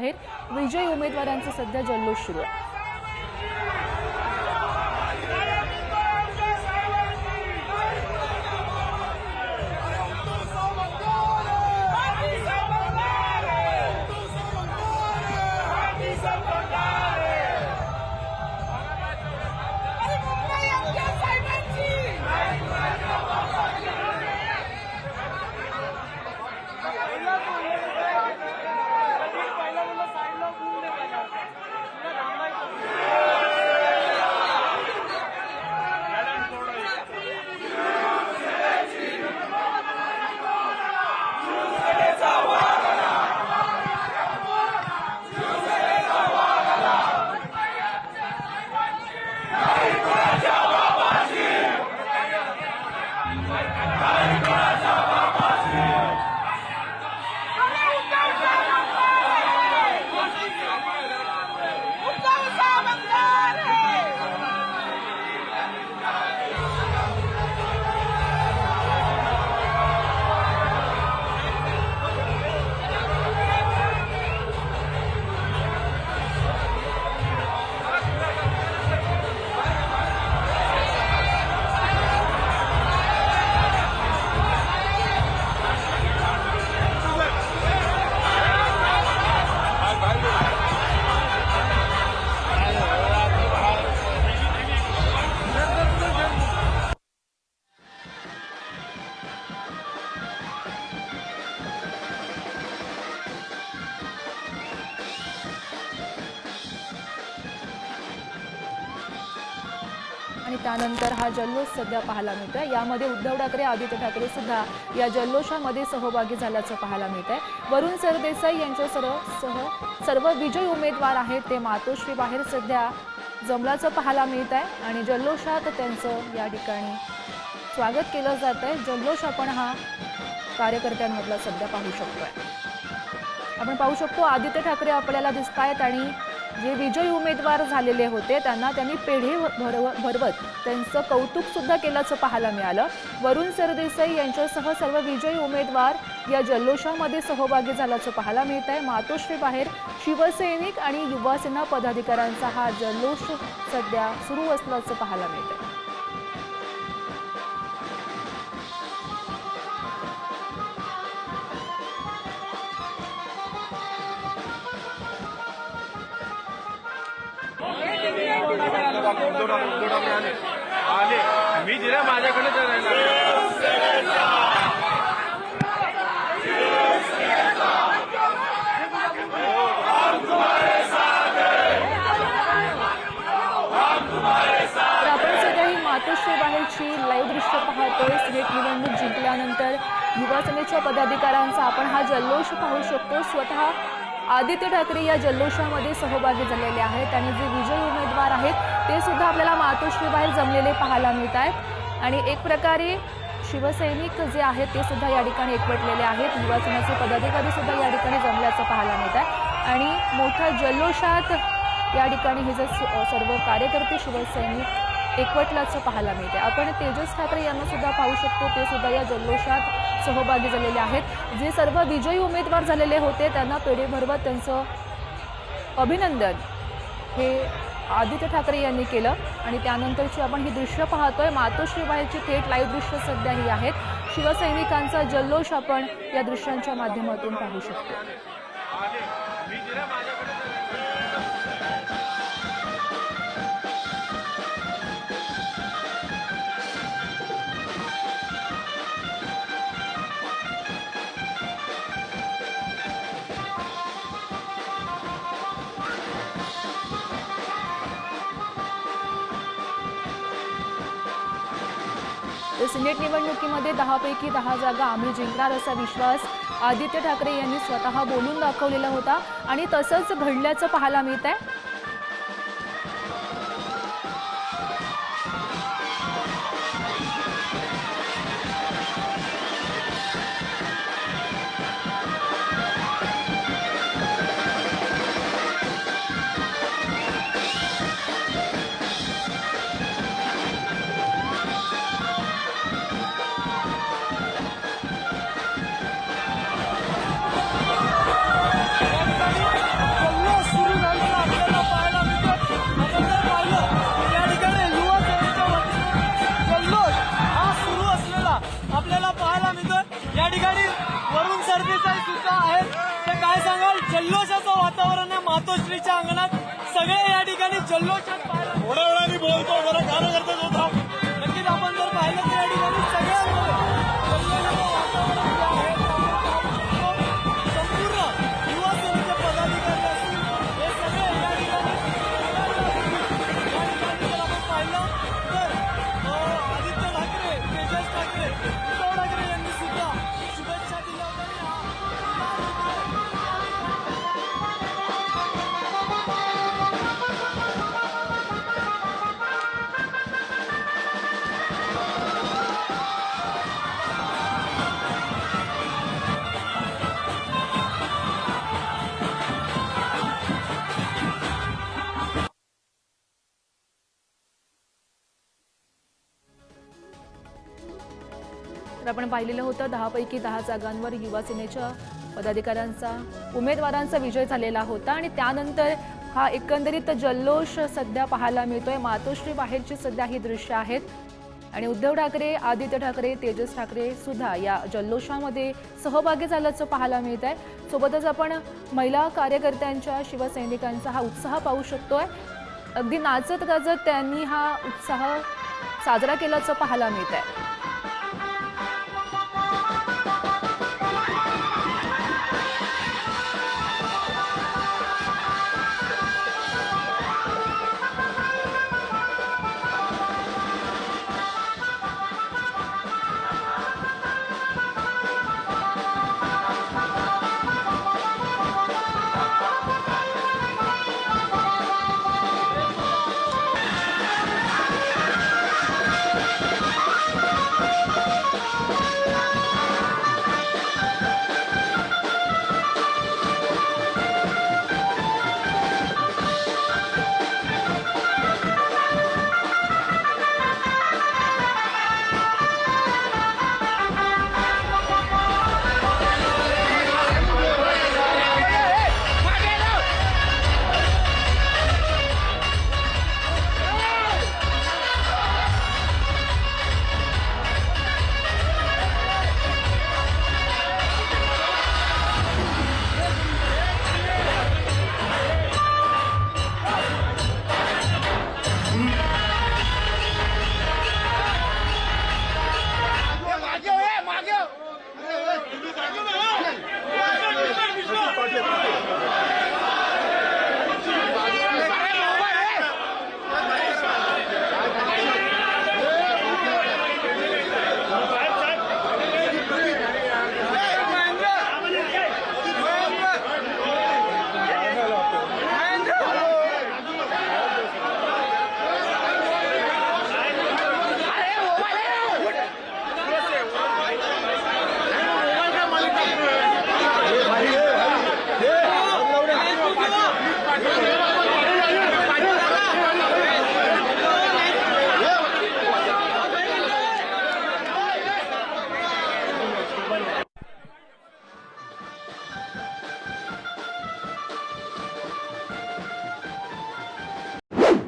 बाहेर विजयी उमेदवारांचा सध्या जल्लोष सुरू आहे. आणि त्यानंतर हा जल्लोष सध्या पाहायला मिळतोय. यामध्ये उद्धव ठाकरे आदित्य ठाकरे सुद्धा या जल्लोषामध्ये सहभागी झाल्याचं पाहायला मिळत आहे वरुण सरदेसाई यांच्या सर्व सह सर्व विजयी उमेदवार आहेत ते मातोश्री बाहेर सध्या जमल्याचं पाहायला मिळत आहे आणि जल्लोषात त्यांचं या ठिकाणी स्वागत केलं जात आहे जल्लोष आपण हा कार्यकर्त्यांमधला सध्या पाहू शकतोय. आपण पाहू शकतो आदित्य ठाकरे आपल्याला दिसत आहेत आणि जे विजयी उमेदवार झालेले होते त्यांना त्यांनी पेढे भरव भरवत त्यांचं कौतुकसुद्धा केल्याचं पाहायला मिळालं. वरुण सरदेसाई यांच्यासह सर्व विजयी उमेदवार या जल्लोषामध्ये सहभागी झाल्याचं पाहायला मिळत आहे मातोश्री बाहेर शिवसैनिक आणि युवासेना पदाधिकाऱ्यांचा हा जल्लोष सध्या सुरू असल्याचं पाहायला मिळत आहे मला ठाकरे उद्धव मिळाले आले मी दिल्या माझ्याकडे तर मातोश्री बाहेरची लाईव्ह दृश्य पाहतोय. सिनेट निवडणूक जिंकल्यानंतर युवा सेनेच्या पदाधिकाऱ्यांचा आपण हा जल्लोष पाहू शकतो. स्वतः आदित्य ठाकरे या जल्लोषामध्ये सहभागी झालेले आहेत. आणि जे विजयी उमेदवार आहेत ते सुद्धा आपल्याला मातोश्रीबाहेर जमलेले पाहायला मिळत आहेत. आणि एक प्रकारे शिवसैनिक जे आहेत ते सुद्धा या ठिकाणी एकवटलेले आहेत. युवासेनेचे पदाधिकारी सुद्धा या ठिकाणी जमल्याचं पाहायला मिळत आहे. आणि मोठ्या जल्लोषात या ठिकाणी हे जे स- सर्व कार्यकर्ते शिवसैनिक एकवटल्याचं पाहायला मिळते. आपण तेजस ठाकरे यांना सुद्धा पाहू शकतो. ते सुद्धा या जल्लोषात सहभागी झालेले आहेत. जे सर्व विजयी उमेदवार झालेले होते त्यांना पेढे त्यांचं अभिनंदन हे आदित्य ठाकरे यांनी केलं. आणि त्यानंतरची आपण ही दृश्य पाहतोय. मातोश्री बाहेरची थेट लाईव्ह दृश्य सध्या ही आहेत. शिवसैनिकांचा जल्लोष आपण या दृश्यांच्या माध्यमातून पाहू शकतो. सिनेट निवडणुकीमध्ये दहापैकी दहा जागा आम्ही जिंकणार असा विश्वास आदित्य ठाकरे यांनी स्वतः बोलून दाखवलेला होता. आणि तसंच घडल्याचं पाहायला मिळत आहे ठिकाणी जल्लोषात पाहायला आपण पाहिलेलं होतं. दहापैकी दहा जागांवर युवा सेनेच्या पदाधिकाऱ्यांचा उमेदवारांचा विजय झालेला होता आणि त्यानंतर हा एकंदरीत जल्लोष सध्या पाहायला मिळतोय. मातोश्री बाहेरची सध्या ही दृश्य आहेत. आणि उद्धव ठाकरे आदित्य ठाकरे तेजस ठाकरे सुद्धा या जल्लोषामध्ये सहभागी झाल्याचं पाहायला मिळत आहे सोबतच आपण महिला कार्यकर्त्यांच्या शिवसैनिकांचा हा उत्साह पाहू शकतोय. अगदी नाचत गाजत त्यांनी हा उत्साह साजरा केल्याचं पाहायला मिळत आहे